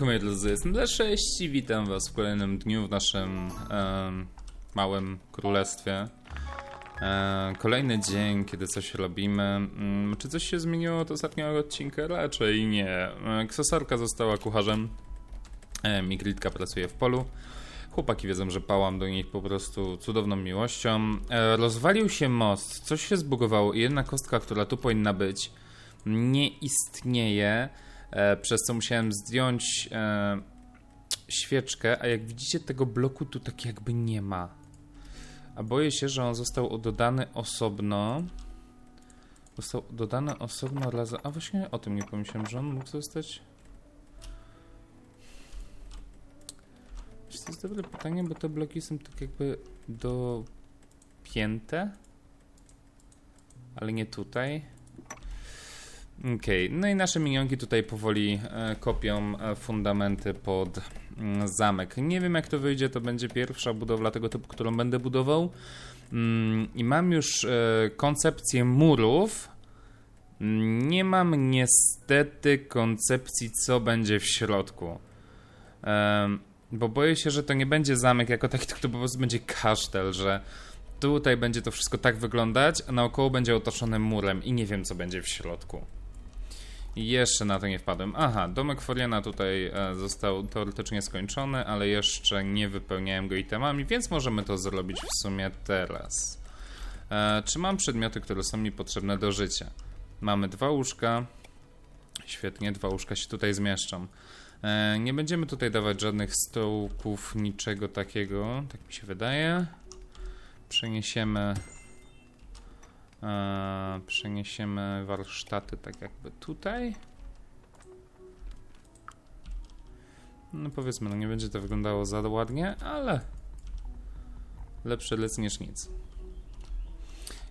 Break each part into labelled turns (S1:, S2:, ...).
S1: Moi drodzy, jestem L6 i witam was w kolejnym dniu w naszym małym królestwie. E, kolejny dzień, kiedy coś robimy. Mm, czy coś się zmieniło od ostatniego odcinka? Raczej nie. E, Ksosarka została kucharzem. E, Migritka pracuje w polu. Chłopaki wiedzą, że pałam do nich po prostu cudowną miłością. E, rozwalił się most, coś się zbugowało i jedna kostka, która tu powinna być, nie istnieje, przez co musiałem zdjąć e, świeczkę, a jak widzicie tego bloku tu tak jakby nie ma. A boję się, że on został dodany osobno. Został dodany osobno razem. A właśnie o tym nie pomyślałem, że on mógł zostać. To jest dobre pytanie, bo te bloki są tak jakby dopięte. Ale nie tutaj. Okej, no i nasze minionki tutaj powoli e, kopią e, fundamenty pod mm, zamek. Nie wiem jak to wyjdzie, to będzie pierwsza budowla tego typu, którą będę budował. Mm, I mam już e, koncepcję murów. Nie mam niestety koncepcji, co będzie w środku. Bo boję się, że to nie będzie zamek jako taki, to po prostu będzie kasztel, że tutaj będzie to wszystko tak wyglądać, a naokoło będzie otoczone murem i nie wiem, co będzie w środku. Jeszcze na to nie wpadłem. Aha, domek Foriana tutaj e, został teoretycznie skończony, ale jeszcze nie wypełniałem go itemami, więc możemy to zrobić w sumie teraz. E, czy mam przedmioty, które są mi potrzebne do życia? Mamy dwa łóżka. Świetnie, dwa łóżka się tutaj zmieszczą. E, nie będziemy tutaj dawać żadnych stołków, niczego takiego, tak mi się wydaje. Przeniesiemy przeniesiemy warsztaty tak jakby tutaj. No powiedzmy, no nie będzie to wyglądało za ładnie, ale lepsze lec niż nic.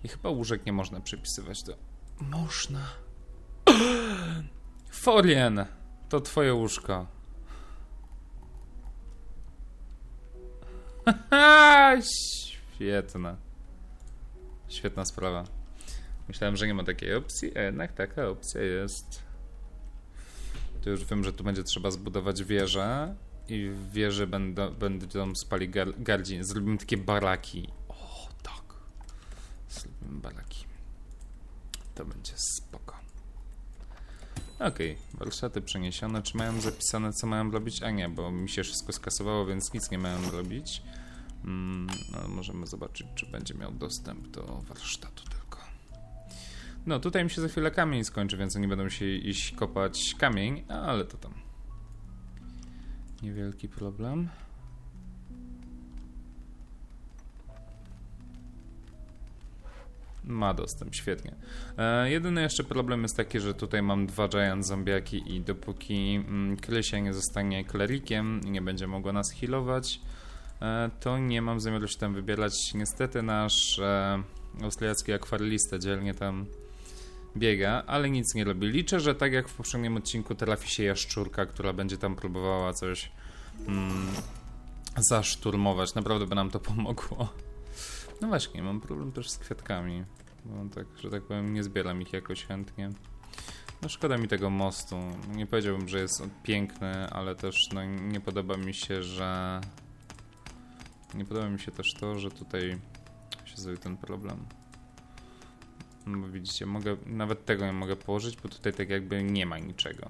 S1: I chyba łóżek nie można przypisywać do... Można. Forien! To twoje łóżko. Świetne. Świetna sprawa. Myślałem, że nie ma takiej opcji, a jednak taka opcja jest. To już wiem, że tu będzie trzeba zbudować wieżę i w wieży będą, będą spali gar, gardziny. Zrobimy takie baraki. O, tak. Zrobimy baraki. To będzie spoko. Okej, warsztaty przeniesione. Czy mają zapisane, co mają robić? A nie, bo mi się wszystko skasowało, więc nic nie mają robić. Mm, no, możemy zobaczyć, czy będzie miał dostęp do warsztatu. No, tutaj mi się za chwilę kamień skończy, więc nie będą się iść kopać kamień, ale to tam. Niewielki problem. Ma dostęp, świetnie. E, jedyny jeszcze problem jest taki, że tutaj mam dwa giant zombiaki i dopóki mm, Krysia nie zostanie klerikiem i nie będzie mogła nas healować, e, to nie mam zamiaru się tam wybierać. Niestety nasz e, austriacki akwarelista dzielnie tam biega, ale nic nie robi. Liczę, że tak jak w poprzednim odcinku trafi się jaszczurka, która będzie tam próbowała coś mm, zaszturmować. Naprawdę by nam to pomogło. No właśnie, mam problem też z kwiatkami. Bo tak, że tak powiem, nie zbieram ich jakoś chętnie. No szkoda mi tego mostu. Nie powiedziałbym, że jest piękny, ale też no, nie podoba mi się, że... Nie podoba mi się też to, że tutaj się zrobił ten problem. No bo widzicie, mogę, nawet tego nie mogę położyć, bo tutaj tak jakby nie ma niczego.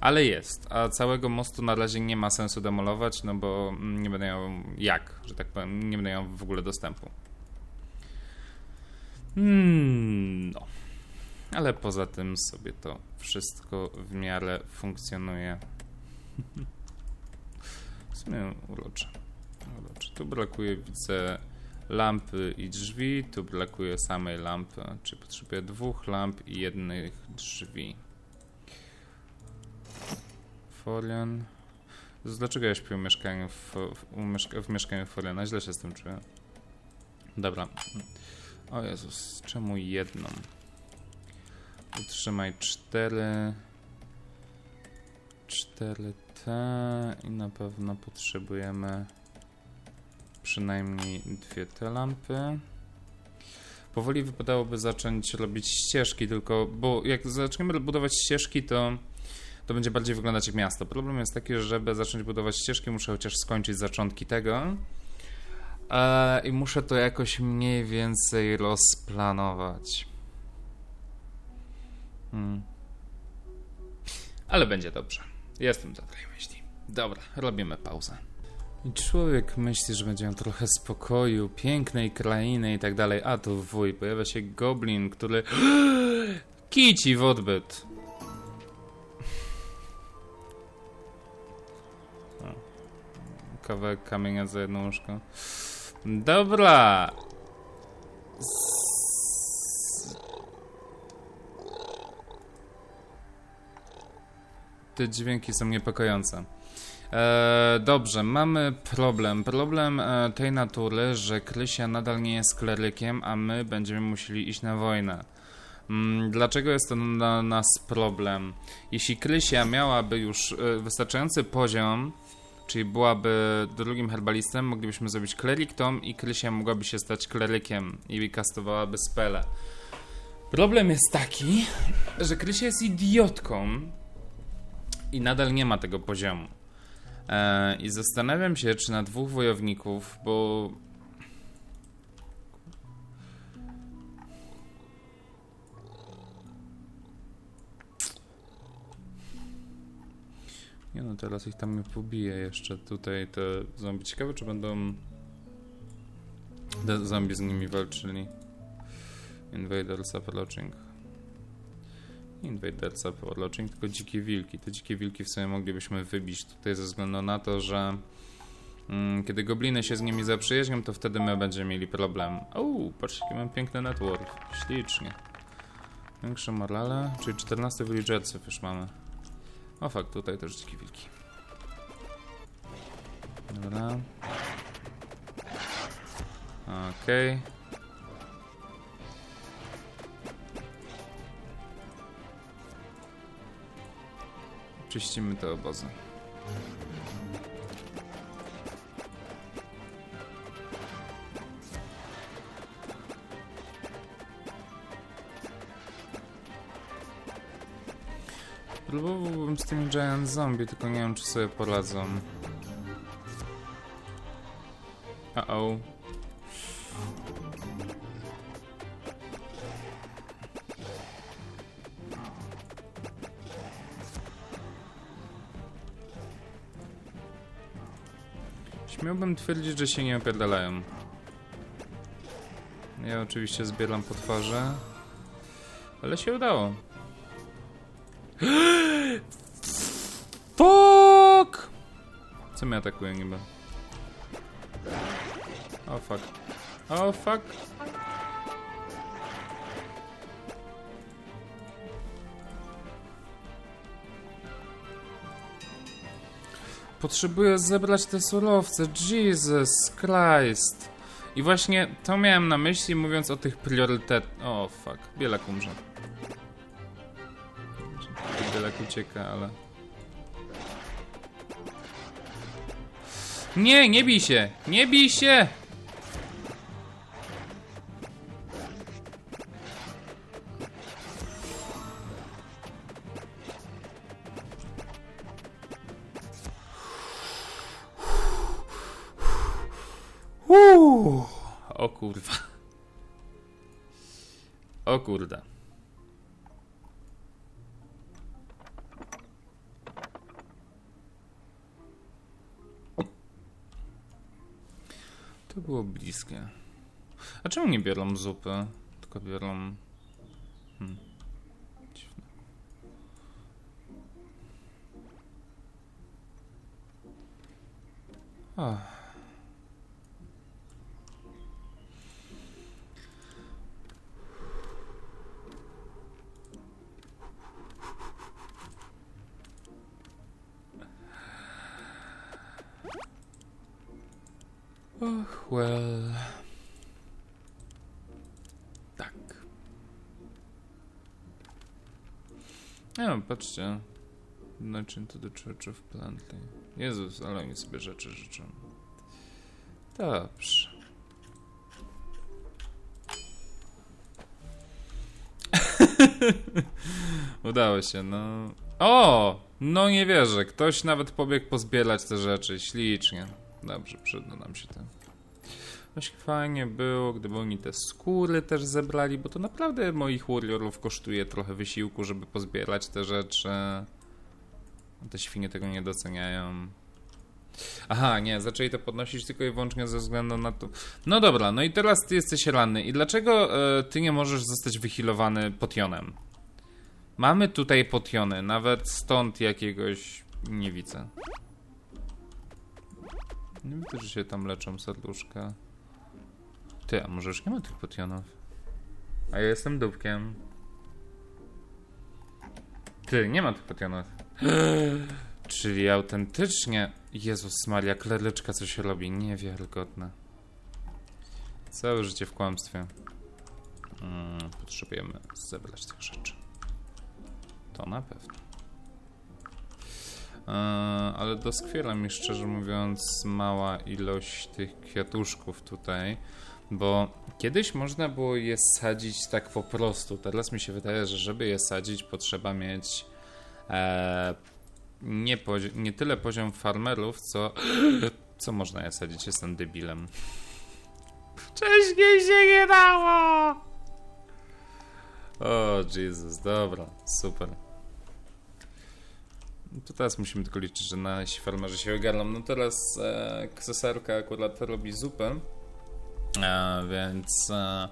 S1: Ale jest, a całego mostu na razie nie ma sensu demolować, no bo nie będę miał jak, że tak powiem, nie będę miał w ogóle dostępu. Hmm, no. Ale poza tym sobie to wszystko w miarę funkcjonuje. W sumie urocze. urocze. Tu brakuje, widzę, lampy i drzwi. Tu brakuje samej lampy, czyli potrzebuję dwóch lamp i jednych drzwi. Forian. Dlaczego ja śpię w mieszkaniu w, w, w mieszkaniu Foriana? Źle się z tym czuję. Dobra. O Jezus, czemu jedną? Utrzymaj cztery. Cztery te i na pewno potrzebujemy przynajmniej dwie te lampy. Powoli wypadałoby zacząć robić ścieżki, tylko bo jak zaczniemy budować ścieżki, to to będzie bardziej wyglądać jak miasto. Problem jest taki, że żeby zacząć budować ścieżki, muszę chociaż skończyć zaczątki tego. E, I muszę to jakoś mniej więcej rozplanować. Hmm. Ale będzie dobrze. Jestem dobrej myśli. Dobra, robimy pauzę. I człowiek myśli, że będzie miał trochę spokoju, pięknej krainy i tak dalej. A tu wuj, pojawia się goblin, który kici w odbyt. Kawałek kamienia za jedną łóżko. Dobra. Te dźwięki są niepokojące. E, dobrze, mamy problem. Problem e, tej natury, że Krysia nadal nie jest klerykiem, a my będziemy musieli iść na wojnę. Mm, dlaczego jest to dla nas problem? Jeśli Krysia miałaby już e, wystarczający poziom, czyli byłaby drugim herbalistem, moglibyśmy zrobić klerik tom i Krysia mogłaby się stać klerykiem i kastowałaby spele. Problem jest taki, że Krysia jest idiotką i nadal nie ma tego poziomu. E, I zastanawiam się, czy na dwóch wojowników, bo. Nie no, teraz ich tam nie pobiję jeszcze. Tutaj te zombie. Ciekawe, czy będą. Te zombie z nimi walczyli. Invaders approaching. Invaders approaching, tylko dzikie wilki. Te dzikie wilki w sumie moglibyśmy wybić tutaj ze względu na to, że mm, kiedy gobliny się z nimi zaprzyjaźnią, to wtedy my będziemy mieli problem. O, patrzcie, jaki mam piękny network. Ślicznie. Większe morale, czyli 14 villagersów już mamy. O fakt, tutaj też dzikie wilki. Dobra. Okej. Czyścimy te obozy. Próbowałbym z tymi Giant Zombie, tylko nie wiem, czy sobie poradzą. Uh-oh. Śmiałbym twierdzić, że się nie opierdalają. Ja oczywiście zbieram po twarzy. Ale się udało. Fuck! Co mnie atakuje niby? O fuck. O fuck. Potrzebuję zebrać te surowce. Jesus Christ. I właśnie to miałem na myśli, mówiąc o tych priorytetach. O fuck. Bielak umrze. Bielak ucieka, ale... Nie, nie bij się! Nie bij się! O kurde. To było bliskie. A czemu nie biorą zupy? Tylko biorą... Hmm. Well. Tak. No, patrzcie. Nothing to the Church of Plantley. Jezus, ale oni sobie rzeczy życzą. Dobrze. Udało się, no. O! No nie wierzę, ktoś nawet pobiegł pozbierać te rzeczy, ślicznie. Dobrze, przyda nam się to. Właśnie fajnie było, gdyby oni te skóry też zebrali, bo to naprawdę moich warriorów kosztuje trochę wysiłku, żeby pozbierać te rzeczy. Te świnie tego nie doceniają. Aha, nie, zaczęli to podnosić tylko i wyłącznie ze względu na to. No dobra, no i teraz ty jesteś ranny. I dlaczego e, ty nie możesz zostać wyhilowany potionem? Mamy tutaj potiony, nawet stąd jakiegoś nie widzę. Nie widzę, że się tam leczą serduszka. Ty, a może już nie ma tych potionów? A ja jestem dupkiem. Ty, nie ma tych potionów. Czyli autentycznie... Jezus Maria, kleryczka coś robi. Niewiarygodne. Całe życie w kłamstwie. Mm, potrzebujemy zebrać tych rzeczy. To na pewno. Eee, ale doskwiera mi szczerze mówiąc mała ilość tych kwiatuszków tutaj, bo kiedyś można było je sadzić tak po prostu. Teraz mi się wydaje, że żeby je sadzić potrzeba mieć e, nie, pozi- nie tyle poziom farmerów, co co można je sadzić. Jestem debilem. Wcześniej się nie dało! O, Jezus, dobra, super. No To teraz musimy tylko liczyć, że nasi farmerzy się ogarną. No teraz e, kseserka akurat robi zupę, e, więc e,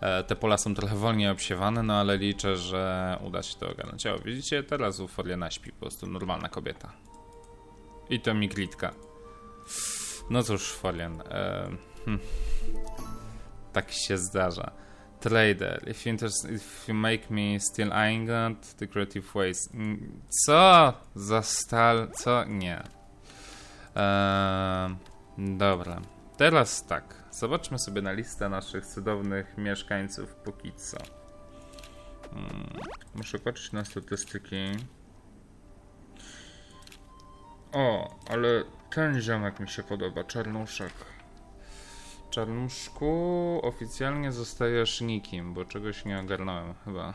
S1: e, te pola są trochę wolniej obsiewane, no ale liczę, że uda się to ogarnąć. O, widzicie, teraz u Foriana śpi po prostu normalna kobieta. I to migritka. No cóż, Forian, e, hm, tak się zdarza. Trader, if you, if you make me steal England, the creative ways. Mm, Co? Za stal? Co? Nie. Eee, dobra. Teraz tak. Zobaczmy sobie na listę naszych cudownych mieszkańców póki co. Mm, muszę patrzeć na statystyki. O, ale ten ziomek mi się podoba, czarnuszek. Czarnuszku, oficjalnie zostajesz nikim, bo czegoś nie ogarnąłem chyba.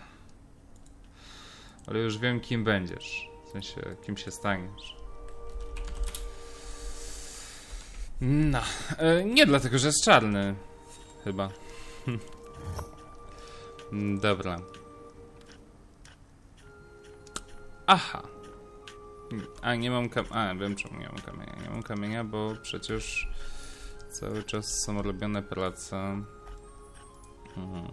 S1: Ale już wiem kim będziesz. W sensie, kim się staniesz. No, e, nie dlatego, że jest czarny. Chyba. Dobra. Aha. A, nie mam kam... A, wiem czemu nie mam kamienia. Nie mam kamienia, bo przecież cały czas są robione prace. Hmm.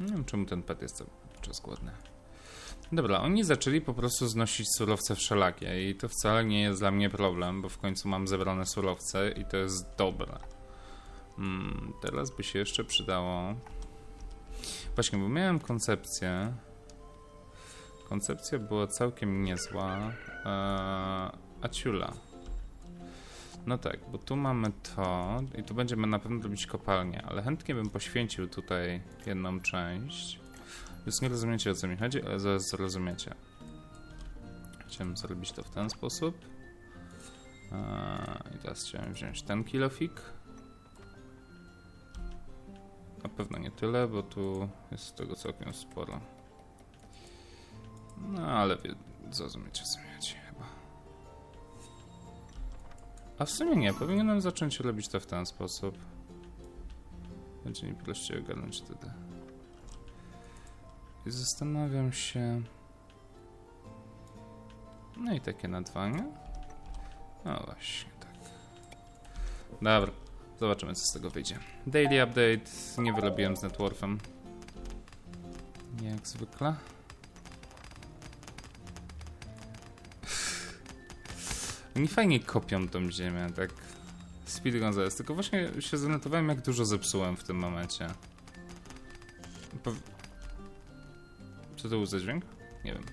S1: Nie wiem, czemu ten pet jest cały czas głodny. Dobra, oni zaczęli po prostu znosić surowce wszelakie i to wcale nie jest dla mnie problem, bo w końcu mam zebrane surowce i to jest dobre. Hmm, teraz by się jeszcze przydało... Właśnie, bo miałem koncepcję. Koncepcja była całkiem niezła. Eee, Aciula. No tak, bo tu mamy to i tu będziemy na pewno robić kopalnię, ale chętnie bym poświęcił tutaj jedną część. Już nie rozumiecie o co mi chodzi, ale zaraz zrozumiecie. Chciałem zrobić to w ten sposób. Eee, I teraz chciałem wziąć ten kilofik. Na pewno nie tyle, bo tu jest tego całkiem sporo. No ale wie, zrozumiecie co chyba. A w sumie nie, powinienem zacząć robić to w ten sposób. Będzie mi prościej ogarnąć wtedy. I zastanawiam się... No i takie na dwa, nie? No właśnie, tak. Dobra, zobaczymy co z tego wyjdzie. Daily update, nie wyrobiłem z networkiem. Jak zwykle. Oni fajnie kopią tą ziemię, tak. Speed Gonzales, tylko właśnie się zanotowałem jak dużo zepsułem w tym momencie. Co to był za dźwięk? Nie wiem.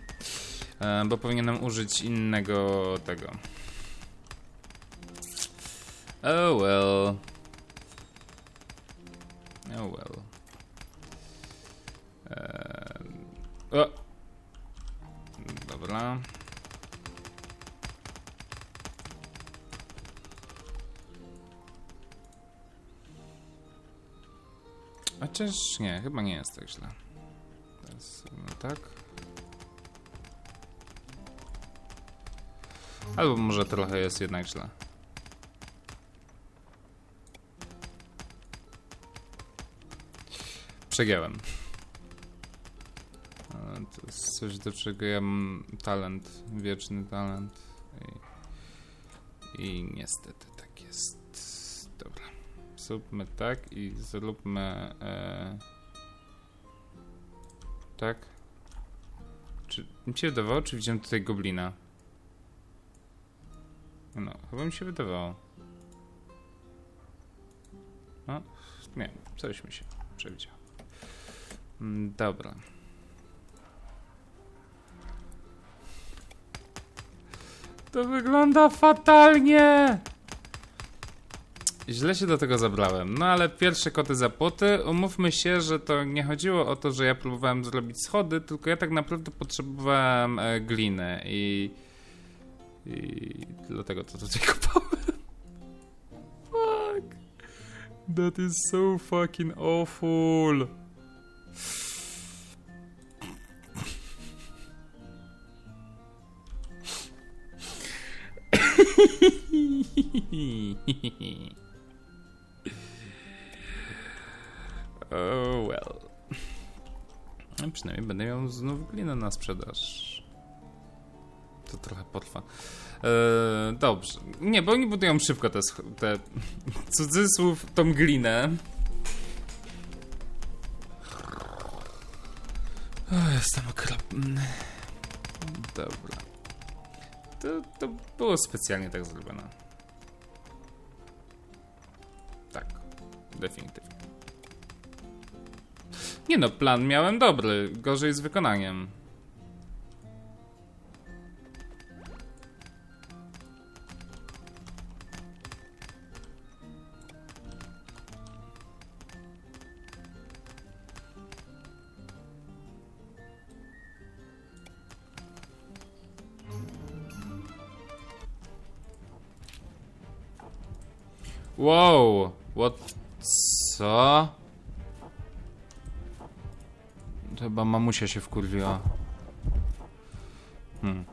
S1: E, bo powinienem użyć innego tego. Oh well. Oh well. E, o! Chociaż nie, chyba nie jest tak źle. Teraz no tak. Albo może trochę jest jednak źle. Przegiąłem. Ale To jest coś, do czego ja mam talent, wieczny talent. I, i niestety tak jest. Zróbmy tak i zróbmy. E, tak. Czy mi się wydawało, czy widziałem tutaj goblina? No, chyba mi się wydawało. No, nie, coś mi się przewidziało. Mm, Dobra. To wygląda fatalnie! Źle się do tego zabrałem. No ale pierwsze koty za płoty. Umówmy się, że to nie chodziło o to, że ja próbowałem zrobić schody, tylko ja tak naprawdę potrzebowałem e, gliny i. I dlatego to tutaj kupałem. Fuck. That is so fucking awful. oh well. No, przynajmniej będę miał znów glinę na sprzedaż. To trochę potrwa. Eee, dobrze. Nie, bo oni budują szybko te, te cudzysłów, tą glinę. O, jestem okropny. Dobra. To, to było specjalnie tak zrobione. Tak, definitywnie. Nie no, plan miałem dobry, gorzej z wykonaniem. Wow, what? Co? Chyba mamusia się wkurwiła. Hmm.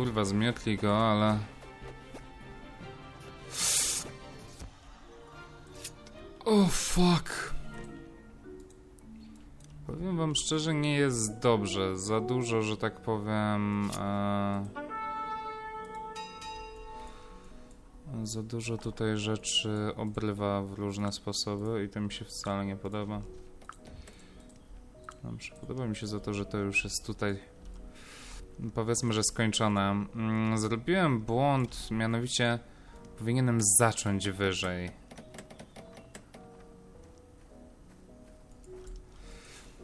S1: Kurwa, zmiotli go, ale... O fuck. Powiem wam szczerze, nie jest dobrze. Za dużo, że tak powiem... E... Za dużo tutaj rzeczy obrywa w różne sposoby i to mi się wcale nie podoba. Dobrze, podoba mi się za to, że to już jest tutaj powiedzmy, że skończone. Mm, Zrobiłem błąd, mianowicie powinienem zacząć wyżej.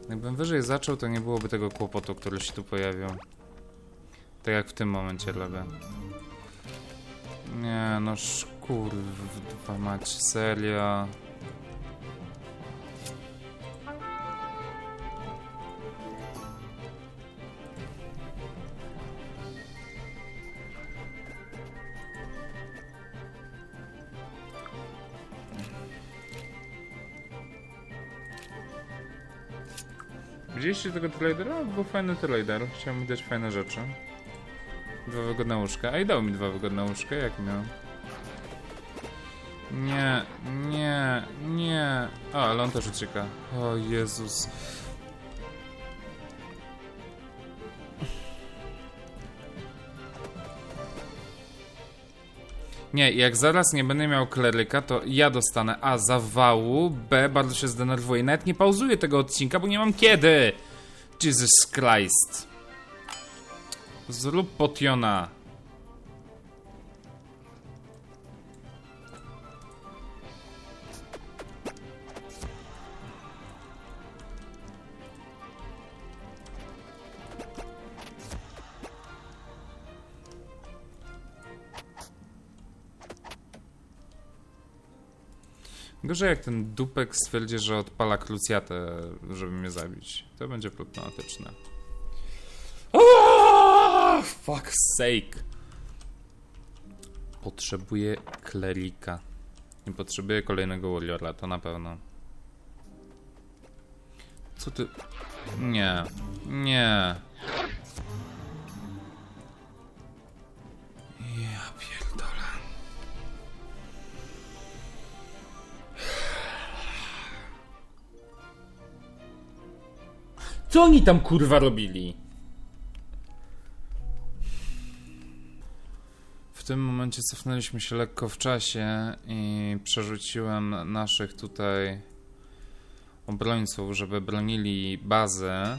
S1: Jakbym wyżej zaczął, to nie byłoby tego kłopotu, który się tu pojawił. Tak jak w tym momencie robię. Nie, no szkurwa mać, serio. Widzieliście tego trailera? Był fajny trailer. Chciałem mi dać fajne rzeczy. Dwa wygodne łóżka. A i dał mi dwa wygodne łóżka, jak miał. Nie, nie, nie. O, ale on też ucieka. O Jezus. Nie, jak zaraz nie będę miał kleryka, to ja dostanę A zawału, B bardzo się zdenerwuję. Nawet nie pauzuję tego odcinka, bo nie mam kiedy. Jesus Christ. Zrób potiona. Gorzej jak ten dupek stwierdzi, że odpala krucjatę, żeby mnie zabić. To będzie problematyczne. Oh, fuck sake. Potrzebuję klerika. Nie potrzebuję kolejnego warriora, to na pewno. Co ty... Nie. Nie. Co oni tam kurwa robili? W tym momencie cofnęliśmy się lekko w czasie i przerzuciłem naszych tutaj obrońców, żeby bronili bazę,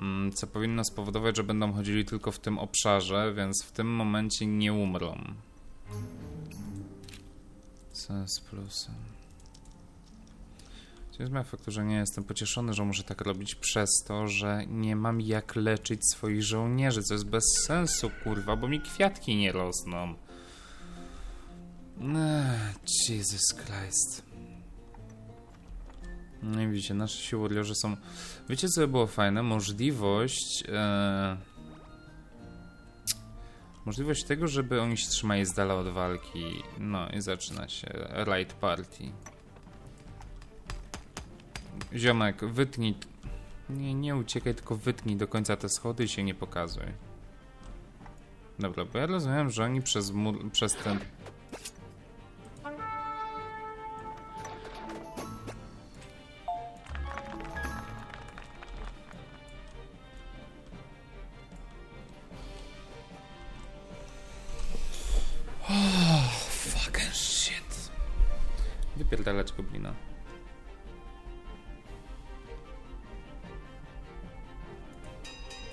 S1: mm, co powinno spowodować, że będą chodzili tylko w tym obszarze, więc w tym momencie nie umrą. Co jest plusem? Nie zmienia faktu, że nie jestem pocieszony, że muszę tak robić przez to, że nie mam jak leczyć swoich żołnierzy, co jest bez sensu, kurwa, bo mi kwiatki nie rosną. Ech, Jesus Christ. No i widzicie, nasze warriorzy są... Wiecie, co by było fajne? Możliwość... E... Możliwość tego, żeby oni się trzymali z dala od walki. No i zaczyna się raid party. Ziomek, wytnij... Nie, nie uciekaj, tylko wytnij do końca te schody i się nie pokazuj. Dobra, bo ja rozumiem, że oni przez przez ten... Oh, fucking shit. Wypierdalać goblina.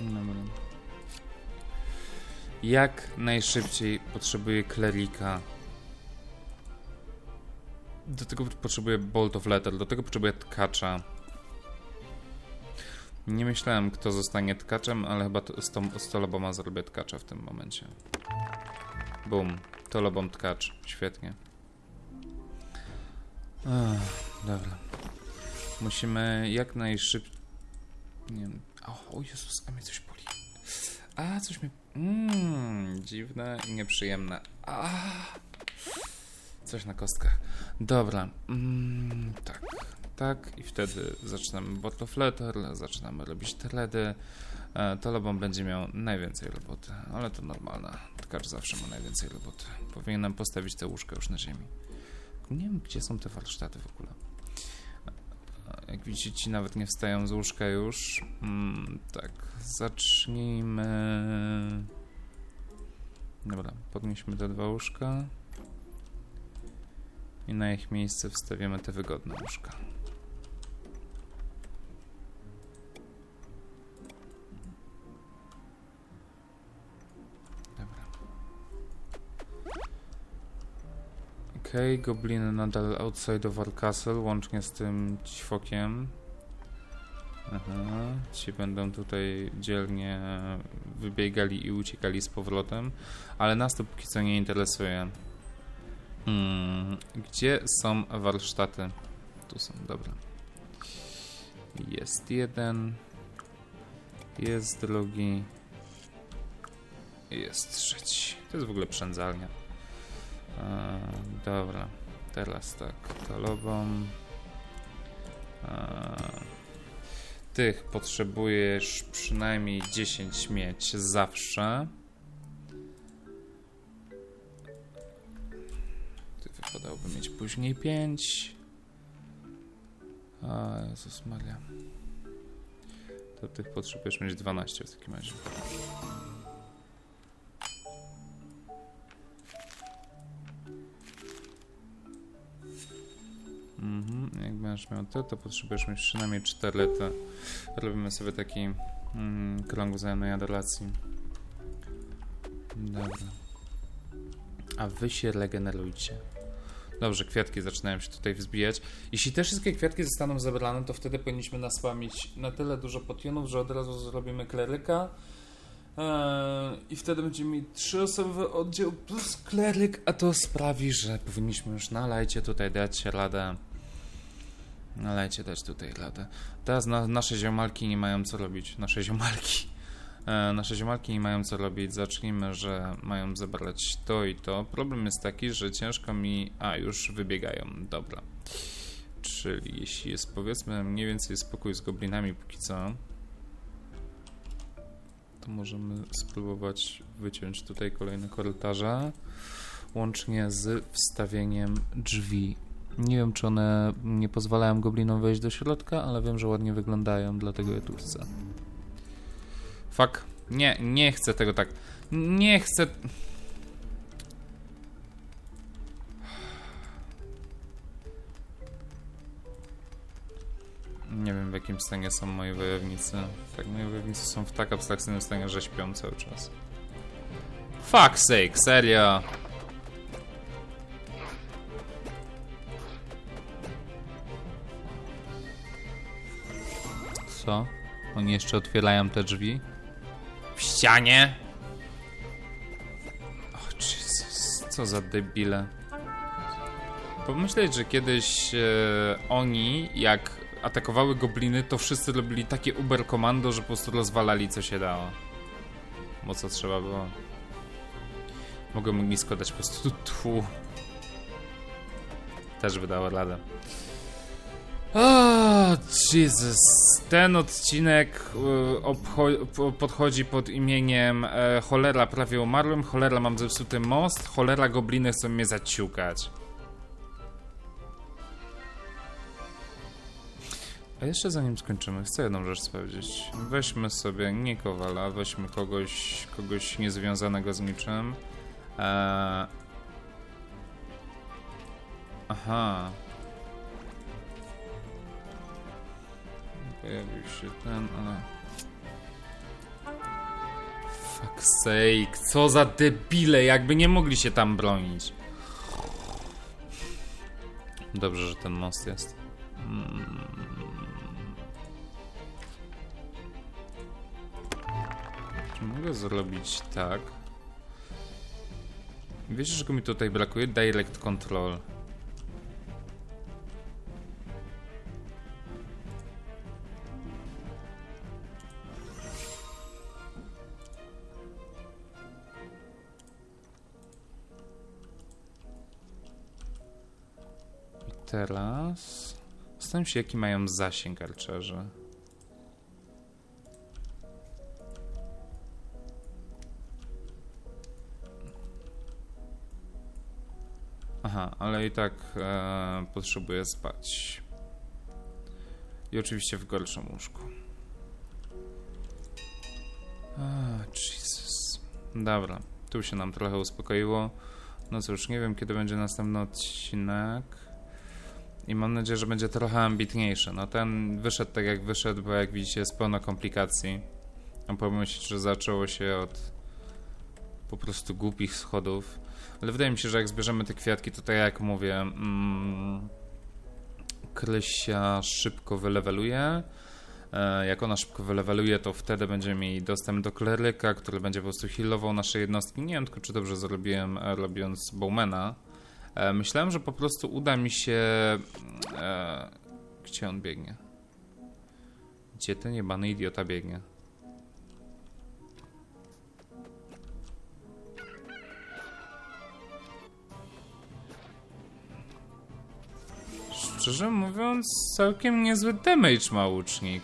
S1: Dobra. Jak najszybciej potrzebuję klerika. Do tego potrzebuję Bolt of Letter, do tego potrzebuję tkacza. Nie myślałem, kto zostanie tkaczem, ale chyba to, z, tą, z Toloboma zrobię tkacza w tym momencie. Boom. Tolobom tkacz. Świetnie. Ach, dobra. Musimy jak najszybciej... Nie wiem. O, Jezus, a mnie coś boli. A, coś mnie... Mmm, dziwne i nieprzyjemne. A, coś na kostkach. Dobra. Mm, tak. Tak i wtedy zaczynamy Bottle of Letter, zaczynamy robić tredy. E, Tolobom będzie miał najwięcej roboty, ale to normalne. Tkacz zawsze ma najwięcej roboty. Powinienem postawić te łóżka już na ziemi. Nie wiem, gdzie są te warsztaty w ogóle. Jak widzicie, ci nawet nie wstają z łóżka już. Mm, tak, zacznijmy. Dobra, podnieśmy te dwa łóżka. I na ich miejsce wstawimy te wygodne łóżka. Gobliny nadal outside of our castle, łącznie z tym ćwokiem. Aha, ci będą tutaj dzielnie wybiegali i uciekali z powrotem, ale nas to póki co nie interesuje. Hmm, gdzie są warsztaty? Tu są, dobra. Jest jeden. Jest drugi. Jest trzeci. To jest w ogóle przędzalnia. E, dobra, teraz tak, talową. E, tych potrzebujesz przynajmniej 10 mieć zawsze. Ty wypadałoby mieć później 5. A Jezus Maria. To tych potrzebujesz mieć 12 w takim razie. Mhm, jak będziesz miał te, to potrzebujesz mieć przynajmniej 4 te. Robimy sobie taki mm, krąg wzajemnej adoracji. Dobra. A wy się regenerujcie. Dobrze, kwiatki zaczynają się tutaj wzbijać. Jeśli te wszystkie kwiatki zostaną zebrane, to wtedy powinniśmy naspamić na tyle dużo potionów, że od razu zrobimy kleryka Eee, I wtedy będziemy mieli trzyosobowy oddział plus kleryk, a to sprawi, że powinniśmy już nalajcie tutaj dać radę. Nalajcie dać tutaj radę. Teraz na, nasze ziomalki nie mają co robić. Nasze ziomalki. E, nasze ziomalki nie mają co robić. Zacznijmy, że mają zebrać to i to. Problem jest taki, że ciężko mi... A, już wybiegają. Dobra. Czyli jeśli jest powiedzmy mniej więcej spokój z goblinami póki co, to możemy spróbować wyciąć tutaj kolejne korytarze, łącznie z wstawieniem drzwi. Nie wiem, czy one nie pozwalają goblinom wejść do środka, ale wiem, że ładnie wyglądają, dlatego je tu chcę. Fuck. Nie, nie chcę tego tak. Nie chcę... Nie wiem w jakim stanie są moi wojownicy. Tak, moi wojownicy są w tak abstrakcyjnym stanie, że śpią cały czas. Fuck sake, serio. Co? Oni jeszcze otwierają te drzwi? W ścianie? Och, Jesus, co za debile. Pomyśleć, że kiedyś e, oni, jak atakowały gobliny, to wszyscy robili takie uber komando, że po prostu rozwalali co się dało. Bo co trzeba było. Mogłem ognisko dać po prostu tu. Też wydała radę. O, Jesus. Ten odcinek e, podchodzi pod imieniem e, Cholera prawie umarłem, Cholera mam zepsuty most, Cholera gobliny chcą mnie zaciukać. A jeszcze zanim skończymy, chcę jedną rzecz sprawdzić. Weźmy sobie nie Kowala, weźmy kogoś, kogoś niezwiązanego z niczym. Eee... Aha. Pojawił się ten, ale... Fuck sake, co za debile, jakby nie mogli się tam bronić. Dobrze, że ten most jest. Mm. Czy mogę zrobić tak? Wiecie, czego mi tutaj brakuje? Direct control. Teraz... Zastanawiam się, jaki mają zasięg archerzy. Aha, ale i tak e, potrzebuję spać. I oczywiście w gorszym łóżku. Jesus. Dobra, tu się nam trochę uspokoiło. No cóż, nie wiem kiedy będzie następny odcinek. I mam nadzieję, że będzie trochę ambitniejszy. No ten wyszedł tak jak wyszedł, bo jak widzicie jest pełno komplikacji. Mam pomyśleć, że zaczęło się od po prostu głupich schodów. Ale wydaje mi się, że jak zbierzemy te kwiatki, to tak jak mówię, mm, Krysia szybko wyleweluje. E, Jak ona szybko wyleweluje, to wtedy będziemy mieli dostęp do kleryka, który będzie po prostu healował nasze jednostki. Nie wiem tylko, czy dobrze zrobiłem, e, robiąc Bowmana. E, Myślałem, że po prostu uda mi się... E, gdzie on biegnie? Gdzie ten jebany idiota biegnie? Szczerze mówiąc, całkiem niezły damage ma łucznik.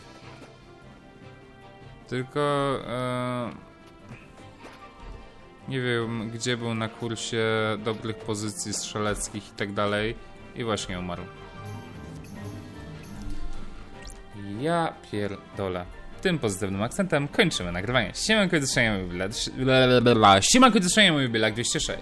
S1: Tylko... E, nie wiem, gdzie był na kursie dobrych pozycji strzeleckich i tak dalej. I właśnie umarł. Ja pierdolę. Tym pozytywnym akcentem kończymy nagrywanie. Siemanko. Siemanko, do zobaczenia, mój bilet 206.